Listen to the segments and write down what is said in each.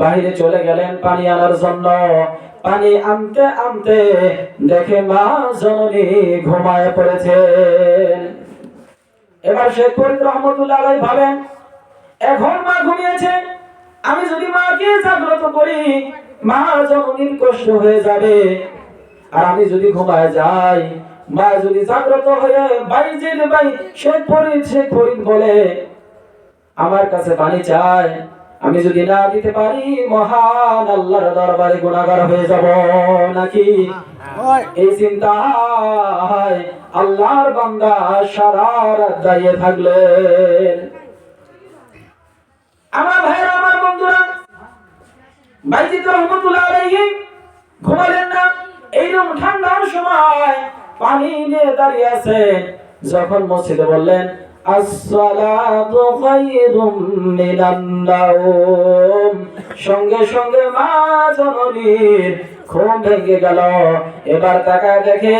বাহিরে চলে গেলেন পানি আনার জন্য। পানি আনতে আনতে দেখে মা জননী ঘুমায় পড়েছেন। এবার শেখ ফরিদ রহমতুল্লাহ আলাই ভাবেন এখন মা ঘুমিয়েছে, আমি যদি মাকে জাগ্রত করি, মা জননীর কষ্ট হয়ে যাবে। আর আমি যদি ঘুমায় যাই, মা যদি জাগ্রত হয়ে বাইজির ভাই শেখ ফরিদ শেখ ফরিদ বলে, আমার কাছে পানি চায় আমি যদি না দিতে পারি মহান আল্লাহর দরবারে গুণাগার হয়ে যাব নাকি? এই চিন্তায় আল্লাহর বান্দা সারা রাত দাঁড়িয়ে থাকলেন। আমার ভাইরা আমার বন্ধুরা বাইজিদ রহমতুল্লাহ আলাইহি ঘুমালেন না। এইরকম ঠান্ডার সময় পানি নিয়ে দাঁড়িয়ে আছেন। যখন মসজিদে বললেন সঙ্গে সঙ্গে মা জননীর ঘুম ভেঙে গেল। এবার তাকায় দেখে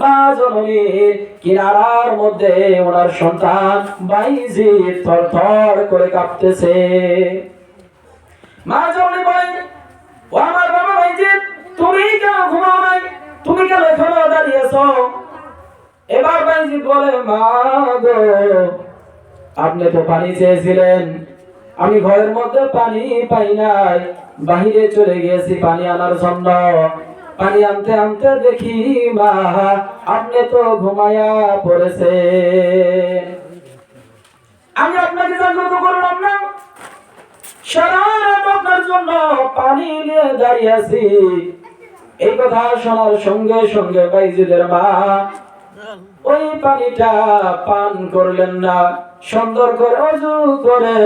মা জননীর কিনারার মধ্যে ওনার সন্তান বাইজি থরথর করে কাঁপতেছে। মা জননী বলেন ও আমার বাবা ভাইজি তুমি কেন ঘুমাও নাই? তুমি কেন এখনও দাঁড়িয়েছ এবার বাইজি বলে, মা গো, আপনি তো পানি চেয়েছিলেন। আমি ঘরের মধ্যে পানি পাই নাই, বাহিরে চলে গিয়েছি পানি আনার জন্য। পানি আনতে আনতে দেখি, মা, আপনি তো ঘুমায়া পড়েছে আমি আপনাকে জাগ্রত করলাম না। সারা আপনার জন্য পানি নিয়ে দাঁড়িয়ে আছি। এই কথা শোনার সঙ্গে সঙ্গে বাইজিদের মা ওই পানিটা পান করলেন না। সুন্দর করে অজু করে।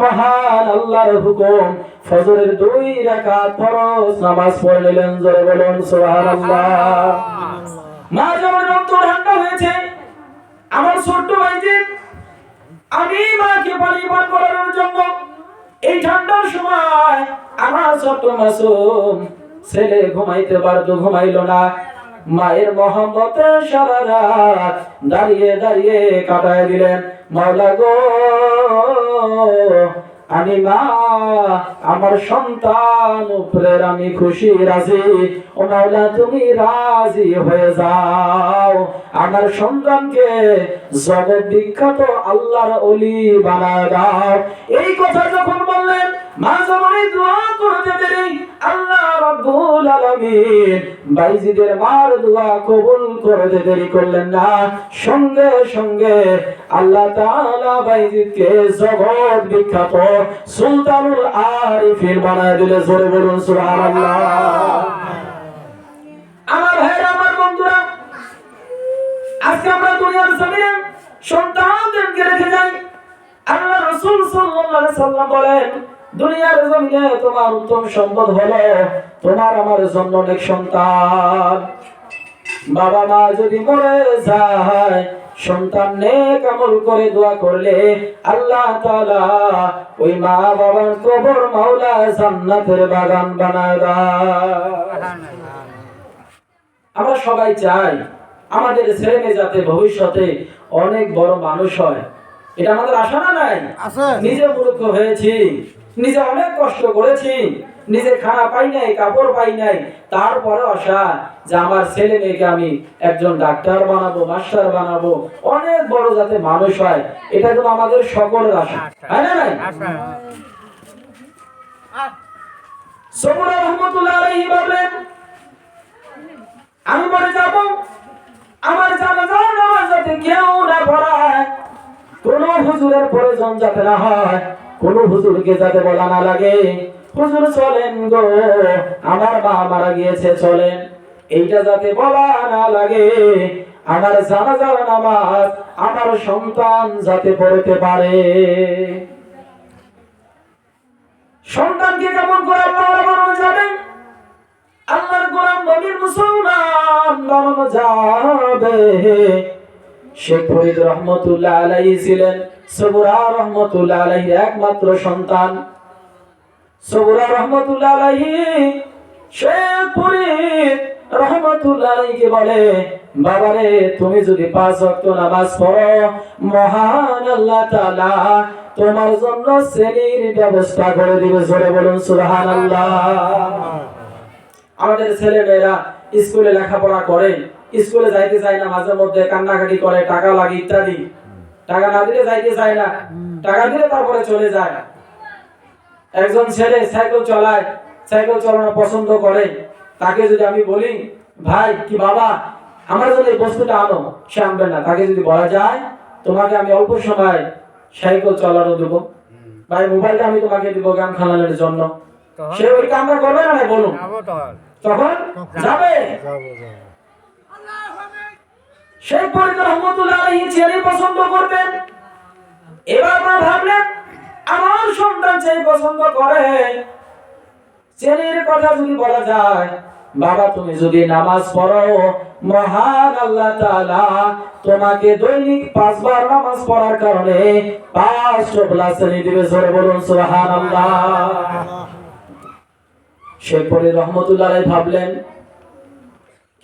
মহান আল্লাহর হুকুম। ফজরের দুই রাকাত ফরজ নামাজ পড়ে নিলেন। জোরে বলুন, সুবহানাল্লাহ। মা, যেমন রক্ত ঠান্ডা হয়েছে, আমার ছোট্ট ভাইজি আমি মাকে পানি পান জন্য এই ঠান্ডার সময় আমার ছোট্ট মাসুম ছেলে ঘুমাইতে পারতো ঘুমাইলো না। মায়ের মহব্বতে সারা রাত দাঁড়িয়ে দাঁড়িয়ে কাটায় দিলেন মাওলা গো, আমি মা, আমার সন্তান উপরের আমি খুশি, রাজি। ও মাওলা তুমি রাজি হয়ে যাও। আমার সন্তানকে জগৎ বিখ্যাত আল্লাহর অলি বানায় দাও। এই কথা যখন বললেন, মা জমানে দোয়া করতে দেরি আল্লাহ রাব্বুল আলামিন। বাইজিদের মার দোয়া কবুল করতে দেরি করলেন না, সঙ্গে সঙ্গে আল্লাহ তাআলা বাইজিদকে জগৎ বিখ্যাত সুলতানুল আরিফিন বানায় দিলে জোরে বলুন, সুবহানাল্লাহ। আমার ভাইরা, আমার বন্ধুরা, আজকে আমরা দুনিয়ার জমিনে সন্তানদেরকে রেখে যাই। আল্লাহ রাসূল সাল্লাল্লাহু আলাইহি সাল্লাম বলেন দুনিয়ার জমিনে তোমার উত্তম সম্পদ হলো তোমার আমার জন্য অনেক সন্তান। বাবা মা যদি মরে যায়, সন্তান নেক আমল করে দোয়া করলে আল্লাহ ওই মা বাবার কবর মাওলা জান্নাতের বাগান বানায় আমরা সবাই চাই আমাদের ছেলে মেয়ে যাতে ভবিষ্যতে অনেক বড় মানুষ হয়। এটা আমাদের আশা না নাই? নিজে মূর্খ হয়েছি নিজে অনেক কষ্ট করেছি নিজে খানা পাই নাই কাপড় পাই নাই তারপরে আশা যে আমার ছেলে মেয়েকে আমি একজন ডাক্তার বানাবো মাস্টার বানাবো অনেক বড় যাতে মানুষ হয়। এটা কিন্তু আমাদের সকলের আশা হয় না নাই? সবুরা রহমতুল্লাহ আলাইহি বললেন আমি মরে যাব আমার জানাজার নামাজ যাতে কেউ না পড়ায়। কোন হুজুরের প্রয়োজন যাতে না হয়, কোন হুজুরকে যাতে বলা না লাগে। হুজুর চলেন গো, আমার মা মারা গিয়েছে, চলেন। এইটা যাতে বলা না লাগে, আমার জানাজার নামাজ আমার সন্তান যাতে পড়তে পারে। সন্তানকে কেমন করে আল্লাহ বানানো যাবে? আল্লাহর গোলাম নবীর মুসলমান বানানো যাবে। আলাইহি ছিলেন একমাত্র সন্তান। বলে, বাবারে, তুমি যদি পাঁচ ওয়াক্ত নামাজ পড়ো, মহান আল্লাহ তোমার জন্য শ্রেণির ব্যবস্থা করে দিবে। জোরে বলুন আমাদের ছেলে মেয়েরা স্কুলে লেখাপড়া করে স্কুলে যাইতে চায় না মাঝে মধ্যে কান্নাকাটি করে টাকা লাগে ইত্যাদি। টাকা না দিলে যাইতে চায় না টাকা দিলে তারপরে চলে যায়। একজন ছেলে সাইকেল চালায় সাইকেল চালানো পছন্দ করে। তাকে যদি আমি বলি ভাই কি বাবা আমার জন্য এই বস্তুটা আনো। সে আনবে না। তাকে যদি বলা যায় তোমাকে আমি অল্প সময় সাইকেল চালানো দেবো। ভাই মোবাইলটা আমি তোমাকে দিব গান খালানোর জন্য সে ওই কামটা করবে না না বলুন। তখন। যাবে। সেই পরিবার রহমতুল্লাহ আলাইহি ছেলে পছন্দ করতেন। এবার আপনারা ভাবলেন, আমার সন্তান সেই পছন্দ করে। ছেলের কথা যদি বলা যায়, বাবা তুমি যদি নামাজ পড়ো, মহান আল্লাহ তাআলা তোমাকে দৈনিক পাঁচবার নামাজ পড়ার কারণে পাঁচশো প্লাস শ্রেণি দিবে, জোরে বলুন, সুবহানাল্লাহ। শেখ পরে রহমতুল্লাহ ভাবলেন,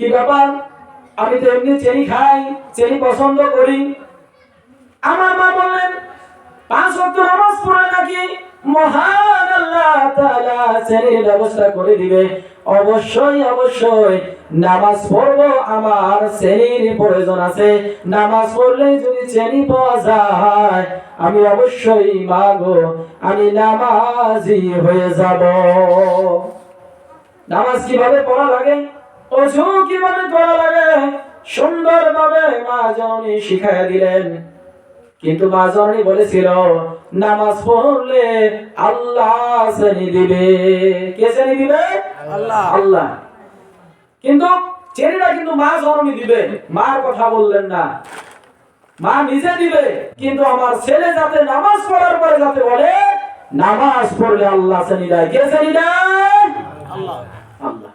কি ব্যাপার? আমি তো এমনি চেনি খাই, চেনি পছন্দ করি। আমার মা বললেন, পাঁচ ওয়াক্ত নামাজ পড়ে নাকি? মহান আল্লাহ ব্যবস্থা করে দিবে। অবশ্যই অবশ্যই, নামাজ আমার প্রয়োজন আছে। নামাজ পড়লে যদি চেনি পাওয়া যায়, আমি অবশ্যই মাগো আমি নামাজি হয়ে যাব। নামাজ কীভাবে পড়া লাগে? অজু কীভাবে করা লাগে? সুন্দরভাবে মা জননী শিখাইয়া দিলেন। কিন্তু মা জননী বলেছিল নামাজ পড়লে আল্লাহ শ্রেণি দিবে। কে শ্রেণি দিবে? আল্লাহ। আল্লাহ। কিন্তু শ্রেণীটা কিন্তু মা জননী দিবে। মার কথা বললেন না। মা নিজে দিবে। কিন্তু আমার ছেলে যাতে নামাজ পড়ার পরে যাতে বলে নামাজ পড়লে আল্লাহ শ্রেণি দেয়। কে শ্রেণি দেয়? আল্লাহ। আল্লাহ।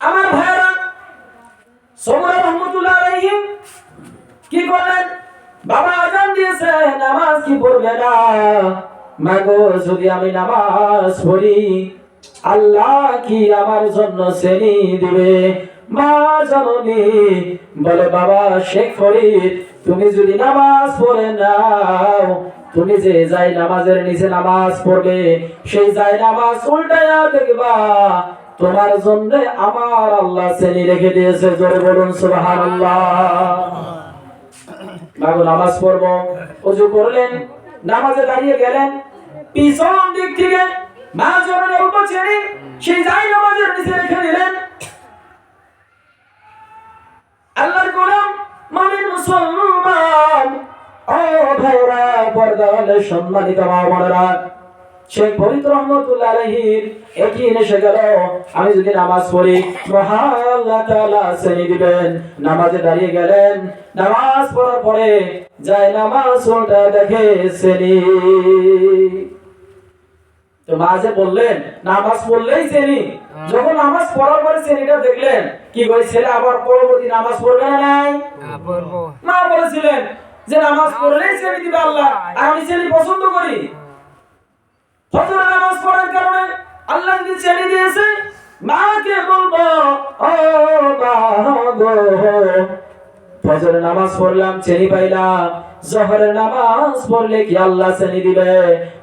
আমার ভাইরা সমরা রহমতুল্লাহ আলাইহি কি করলেন? বাবা আজান দিয়েছে, নামাজ কি পড়বে না? মাগো, যদি আমি নামাজ পড়ি, আল্লাহ কি আমার জন্য শ্রেণি দিবে? মা জননী বলে, বাবা শেখ ফরিদ, তুমি যদি নামাজ পড়ে নাও, তুমি যে যাই নামাজের নিচে নামাজ পড়বে, সেই যাই নামাজ উল্টায়া দেখবা তোমার জন্য আমার আল্লাহ শ্রেণি রেখে দিয়েছে, জোরে বলুন মাগো, নামাজ পড়ব অজু করলেন, নামাজে দাঁড়িয়ে গেলেন, পিছন দিক থেকে মা ছেড়ে সেই যাই নামাজের নিচে রেখে দিলেন। আল্লাহর গোলাম মামিন মুসলমান। ও ভাইরা পর্দা হলে সম্মানিত মা বোনেরা শেখ ফরিদ রহমতুল্লাহ একই এসে গেল। আমি যদি নামাজ পড়ি মহান আল্লাহ তাআলা শ্রেণি দিবেন। নামাজে দাঁড়িয়ে গেলেন। নামাজ পড়ার পরে যায় নামাজ উল্টা দেখে শ্রেণি। তো মাঝে বললেন নামাজ পড়লেই শ্রেণি? যখন নামাজ পড়ার পরে শ্রেণীটা দেখলেন কি করে ছেলে আবার পরবর্তী নামাজ পড়বে না নাই? মা বলেছিলেন যে নামাজ পড়লেই শ্রেণি দিবে আল্লাহ। আর আমি শ্রেণি পছন্দ করি। ফজরের নামাজ পড়ার কারণে আল্লাহ যদি ছেড়ে দিয়েছে। মাকে বলব, ও মা ফজরের নামাজ পড়লাম চেনি পাইলাম। জহরের নামাজ পড়লে কি আল্লাহ চেনি দিবে?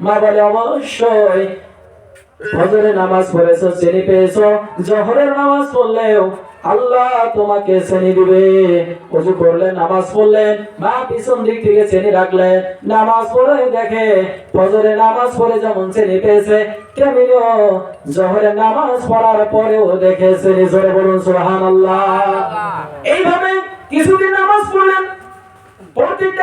মা বলে, অবশ্যই। ফজরের নামাজ পড়েছো চেনি পেয়েছ। জহরের নামাজ পড়লেও আল্লাহ তোমাকে শ্রেণি দিবে। অজু করলেন নামাজ পড়লেন মা পিছন দিক থেকে শ্রেণি রাখলেন। নামাজ পড়ে দেখে ফজরে নামাজ পড়ে যেমন শ্রেণি পেয়েছে তেমনিও জহরে নামাজ পড়ার পরেও দেখে শ্রেণি জোরে বলুন সুবহানাল্লাহ। এইভাবে কিছুদিন নামাজ পড়লেন প্রত্যেকটা